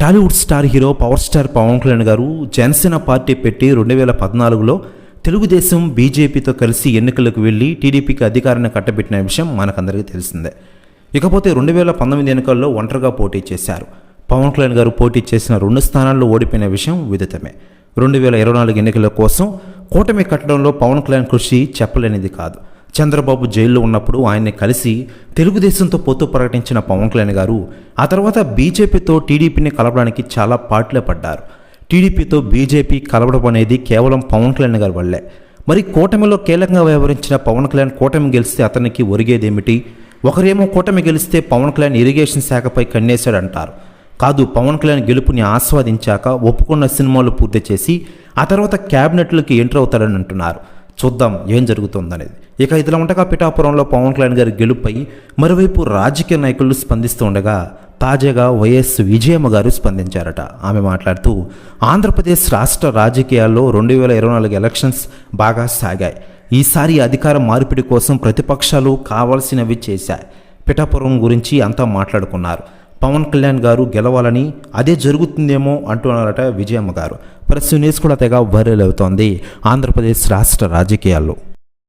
Tollywood star hero power star Pawan Kalyan garu Janasena party పెట్టి రెండు వేల పద్నాలుగులో తెలుగుదేశం బీజేపీతో కలిసి ఎన్నికలకు వెళ్ళి టీడీపీకి అధికారాన్ని కట్టబెట్టిన విషయం మనకందరికీ తెలిసిందే. ఇకపోతే రెండు వేల పంతొమ్మిది ఎన్నికల్లో ఒంటరిగా పోటీ చేశారు. పవన్ కళ్యాణ్ గారు పోటీ చేసిన రెండు స్థానాల్లో ఓడిపోయిన విషయం విదితమే. రెండు వేల ఇరవై నాలుగు ఎన్నికల కోసం కూటమి కట్టడంలో పవన్ కళ్యాణ్ కృషి చెప్పలేనిది కాదు. చంద్రబాబు జైల్లో ఉన్నప్పుడు ఆయన్ని కలిసి తెలుగుదేశంతో పొత్తు ప్రకటించిన పవన్ కళ్యాణ్ గారు ఆ తర్వాత బీజేపీతో టీడీపీని కలపడానికి చాలా పాటలే పడ్డారు. టీడీపీతో బీజేపీ కలవడం అనేది కేవలం పవన్ కళ్యాణ్ గారి వల్లే. మరి కూటమిలో కీలకంగా వ్యవహరించిన పవన్ కళ్యాణ్ కూటమి గెలిస్తే అతనికి ఒరిగేదేమిటి? ఒకరేమో కూటమి గెలిస్తే పవన్ కళ్యాణ్ ఇరిగేషన్ శాఖపై కన్నేశాడంటారు కాదు పవన్ కళ్యాణ్ గెలుపుని ఆస్వాదించాక ఒప్పుకున్న సినిమాలు పూర్తి చేసి ఆ తర్వాత క్యాబినెట్లకి ఎంటర్ అవుతాడని అంటున్నారు. చూద్దాం ఏం జరుగుతుందనేది. ఇక ఇదిలా ఉండగా పిఠాపురంలో పవన్ కళ్యాణ్ గారి గెలుపై మరోవైపు రాజకీయ నాయకులు స్పందిస్తూ ఉండగా తాజాగా వైఎస్ విజయమ్మ గారు స్పందించారట. ఆమె మాట్లాడుతూ ఆంధ్రప్రదేశ్ రాష్ట్ర రాజకీయాల్లో రెండు వేల ఇరవై నాలుగు ఎలక్షన్స్ బాగా సాగాయి. ఈసారి అధికార మార్పిడి కోసం ప్రతిపక్షాలు కావాల్సినవి చేశాయి. పిఠాపురం గురించి అంతా మాట్లాడుకున్నారు. పవన్ కళ్యాణ్ గారు గెలవాలని అదే జరుగుతుందేమో అంటున్నారట విజయమ్మ గారు. ప్రస్తుతం న్యూస్ కూడా తెగ వైరల్ అవుతోంది. ఆంధ్రప్రదేశ్ రాష్ట్ర రాజకీయాల్లో.